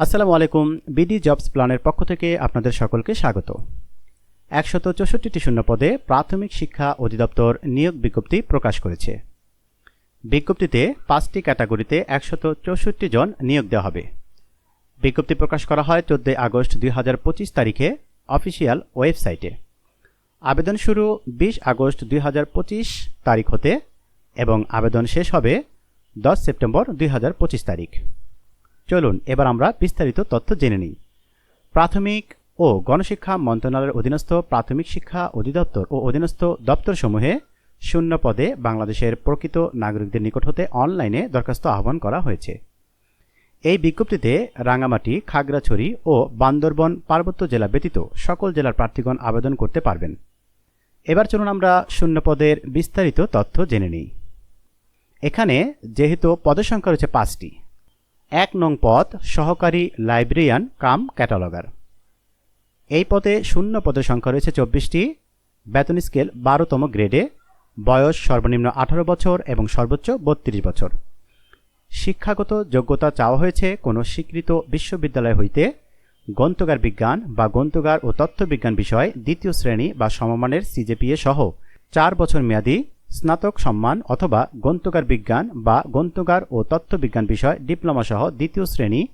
আসসালামু আলাইকুম BD jobs প্ল্যানের পক্ষ থেকে আপনাদের সকলকে স্বাগত। একশত চৌষট্টিটি শূন্য পদে প্রাথমিক শিক্ষা অধিদপ্তর নিয়োগ বিজ্ঞপ্তি প্রকাশ করেছে। বিজ্ঞপ্তিতে পাঁচটি ক্যাটাগরিতে একশত চৌষট্টি জন নিয়োগ দেওয়া হবে। বিজ্ঞপ্তি প্রকাশ করা হয় চোদ্দই আগস্ট দুই হাজার পঁচিশ তারিখে অফিসিয়াল ওয়েবসাইটে। আবেদন শুরু বিশ আগস্ট দুই হাজার পঁচিশ তারিখ হতে এবং আবেদন শেষ হবে দশ সেপ্টেম্বর দুই হাজার পঁচিশ তারিখ। চলুন, এবার আমরা বিস্তারিত তথ্য জেনে নিই। প্রাথমিক ও গণশিক্ষা মন্ত্রণালয়ের অধীনস্থ প্রাথমিক শিক্ষা অধিদপ্তর ও অধীনস্থ দপ্তরসমূহে শূন্য পদে বাংলাদেশের প্রকৃত নাগরিকদের নিকট হতে অনলাইনে দরখাস্ত আহ্বান করা হয়েছে। এই বিজ্ঞপ্তিতে রাঙামাটি, খাগড়াছড়ি ও বান্দরবন পার্বত্য জেলা ব্যতীত সকল জেলার প্রার্থীগণ আবেদন করতে পারবেন। এবার চলুন আমরা শূন্য পদের বিস্তারিত তথ্য জেনে নিই। এখানে যেহেতু পদের সংখ্যা রয়েছে পাঁচটি এক নং পদ, সহকারী লাইব্রেরিয়ান কাম ক্যাটালগার। এই পদে শূন্য পদের সংখ্যা রয়েছে চব্বিশটি। বেতন স্কেল বারোতম গ্রেডে। বয়স সর্বনিম্ন আঠারো বছর এবং সর্বোচ্চ বত্রিশ বছর। শিক্ষাগত যোগ্যতা চাওয়া হয়েছে কোনো স্বীকৃত বিশ্ববিদ্যালয় হইতে। গ্রন্থগার বিজ্ঞান বা গ্রন্থগার ও তথ্যবিজ্ঞান বিষয় দ্বিতীয় শ্রেণি বা সমমানের সিজেপিএ সহ চার বছর মেয়াদী স্নাতক সম্মান অথবা গ্রন্থগার বিজ্ঞান বা গ্রন্থগার ও তথ্যবিজ্ঞান বিষয়, ডিপ্লোমা সহ দ্বিতীয় শ্রেণি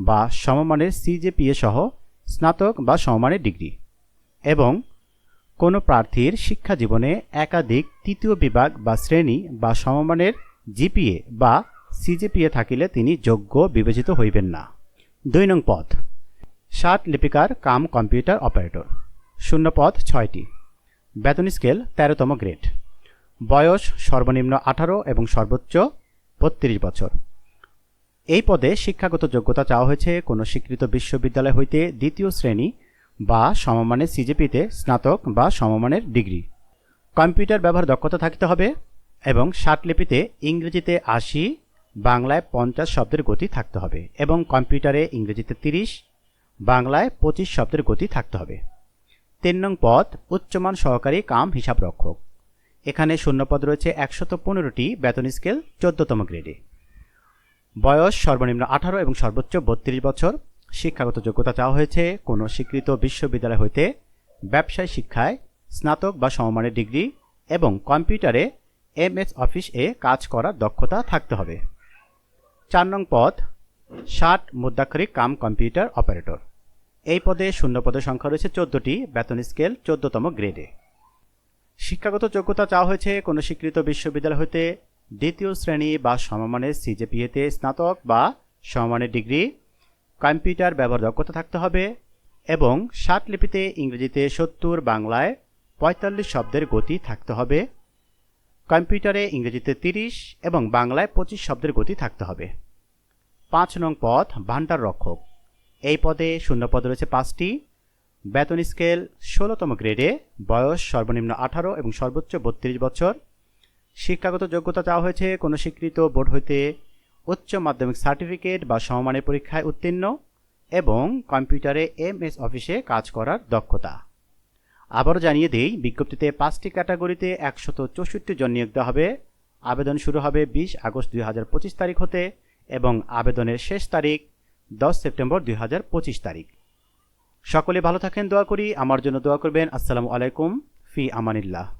বা সমমানের সিজেপিএ সহ স্নাতক বা সমমানের ডিগ্রি এবং কোনো প্রার্থীর শিক্ষা জীবনে একাধিক তৃতীয় বিভাগ বা শ্রেণি বা সমমানের জিপিএ বা সিজিপিএ থাকিলে তিনি যোগ্য বিবেচিত হইবেন না। দুই নং পদ। ষাট লিপিকার কাম কম্পিউটার অপারেটর। শূন্য পদ, ছয়টি। বেতন স্কেল তেরোতম গ্রেড। বয়স সর্বনিম্ন আঠারো এবং সর্বোচ্চ বত্রিশ বছর। এই পদে শিক্ষাগত যোগ্যতা চাওয়া হয়েছে কোনো স্বীকৃত বিশ্ববিদ্যালয় হইতে দ্বিতীয় শ্রেণি বা সমমানের সিজিপিতে স্নাতক বা সমমানের ডিগ্রি। কম্পিউটার ব্যবহার দক্ষতা থাকতে হবে এবং লিপিতে ইংরেজিতে আশি, বাংলায় পঞ্চাশ শব্দের গতি থাকতে হবে এবং কম্পিউটারে ইংরেজিতে তিরিশ, বাংলায় পঁচিশ শব্দের গতি থাকতে হবে। তিন নং পদ উচ্চমান সহকারী কাম হিসাব রক্ষক এখানে শূন্যপদ রয়েছে একশত পনেরোটি বেতন স্কেল চোদ্দতম গ্রেডে। বয়স সর্বনিম্ন আঠারো এবং সর্বোচ্চ বত্রিশ বছর। শিক্ষাগত যোগ্যতা চাওয়া হয়েছে কোনো স্বীকৃত বিশ্ববিদ্যালয় হইতে। ব্যবসায় শিক্ষায় স্নাতক বা সমমানের ডিগ্রি এবং কম্পিউটারে এম এস অফিস এ কাজ করার দক্ষতা থাকতে হবে। চার নং পদ, ষাট মুদ্রাক্ষরিক কাম কম্পিউটার অপারেটর। এই পদে শূন্য পদের সংখ্যা রয়েছে চোদ্দটি, বেতন স্কেল চোদ্দতম গ্রেডে। শিক্ষাগত যোগ্যতা চাওয়া হয়েছে কোনো স্বীকৃত বিশ্ববিদ্যালয় হতে দ্বিতীয় শ্রেণি বা সমমানের সিজেপিএতে স্নাতক বা সমমানের ডিগ্রি, কম্পিউটার ব্যবহার দক্ষতা থাকতে হবে এবং ষাট লিপিতে ইংরেজিতে সত্তর, বাংলায় পঁয়তাল্লিশ শব্দের গতি থাকতে হবে, কম্পিউটারে ইংরেজিতে তিরিশ এবং বাংলায় পঁচিশ শব্দের গতি থাকতে হবে। পাঁচ নং পদ ভান্ডার রক্ষক এই পদে শূন্য পদ রয়েছে পাঁচটি। বেতন স্কেল ষোলোতম গ্রেডে বয়স সর্বনিম্ন আঠারো এবং সর্বোচ্চ বত্রিশ বছর। শিক্ষাগত যোগ্যতা চাওয়া হয়েছে কোনো স্বীকৃত বোর্ড হইতে উচ্চ মাধ্যমিক সার্টিফিকেট বা সমমানের পরীক্ষায় উত্তীর্ণ এবং কম্পিউটারে এম এস অফিসে কাজ করার দক্ষতা। আবারও জানিয়ে দিই, বিজ্ঞপ্তিতে পাঁচটি ক্যাটাগরিতে একশত চৌষট্টি জন নিয়োগ দেওয়া হবে। আবেদন শুরু হবে বিশ আগস্ট দুই হাজার পঁচিশ তারিখ হতে এবং আবেদনের শেষ তারিখ দশ সেপ্টেম্বর দুই হাজার পঁচিশ তারিখ। সকলে ভালো থাকেন দোয়া করি। আমার জন্য দোয়া করবেন। আসসালামু আলাইকুম ফি আমানিল্লাহ।